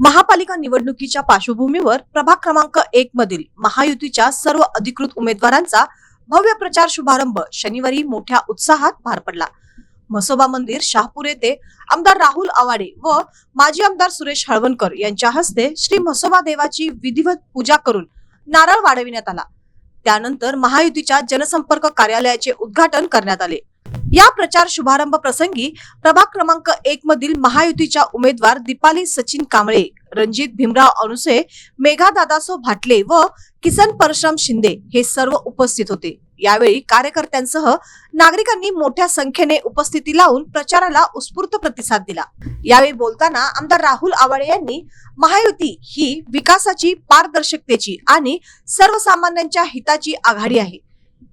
महापालिका निवडणुकीच्या पार्श्वभूमीवर प्रभाग क्रमांक एक मधील महायुतीच्या सर्व अधिकृत उमेदवारांचा भव्य प्रचार शुभारंभ शनिवारी मोठ्या उत्साहात पार पडला. म्हसोबा मंदिर शहापूर येथे आमदार राहुल आवाडे व माजी आमदार सुरेश हळवणकर यांच्या हस्ते श्री म्हसोबा देवाची विधिवत पूजा करून नारळ वाढविण्यात आला. त्यानंतर महायुतीच्या जनसंपर्क कार्यालयाचे उद्घाटन करण्यात आले. या प्रचार शुभारंभ प्रसंगी प्रभाग क्रमांक एक मधील महायुतीच्या उमेदवार दीपाली सचिन कांबळे रणजित भीमराव अनुसे मेघा दादासो भाटले व किसन परशुराम शिंदे हे सर्व उपस्थित होते. यावेळी कार्यकर्त्यांसह नागरिकांनी मोठ्या संख्येने उपस्थिती लावून प्रचाराला उत्स्फूर्त प्रतिसाद दिला. यावेळी बोलताना आमदार राहुल आवाडे यांनी महायुती ही विकासाची पारदर्शकतेची आणि सर्वसामान्यांच्या हिताची आघाडी आहे.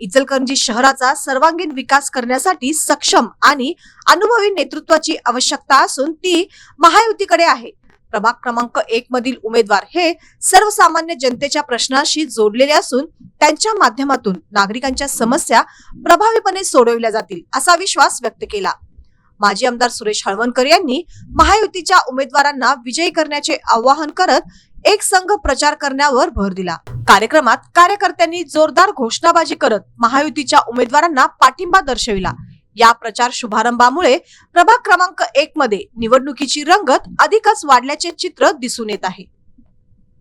इचलकरंजी शहराचा सर्वांगीण विकास करण्यासाठी सक्षम आणि अनुभवी नेतृत्वाची आवश्यकता असून ती महायुतीकडे आहे. प्रभाग क्रमांक एक मधील उमेदवार हे सर्वसामान्य जनतेच्या प्रश्नांशी जोडलेले असून त्यांच्या माध्यमातून नागरिकांच्या समस्या प्रभावीपणे सोडवल्या जातील असा विश्वास व्यक्त केला. माजी आमदार सुरेश हळवणकर यांनी महायुतीच्या उमेदवारांना विजयी करण्याचे आवाहन करत एक संघ प्रचार करण्यावर भर दिला. कार्यक्रमात कार्यकर्त्यांनी जोरदार घोषणाबाजी करत महायुतीच्या उमेदवारांना पाठिंबा दर्शविला. या प्रचार शुभारंभामुळे प्रभाग क्रमांक एक मध्ये निवडणुकीची रंगत अधिकच वाढल्याचे चित्र दिसून येत आहे.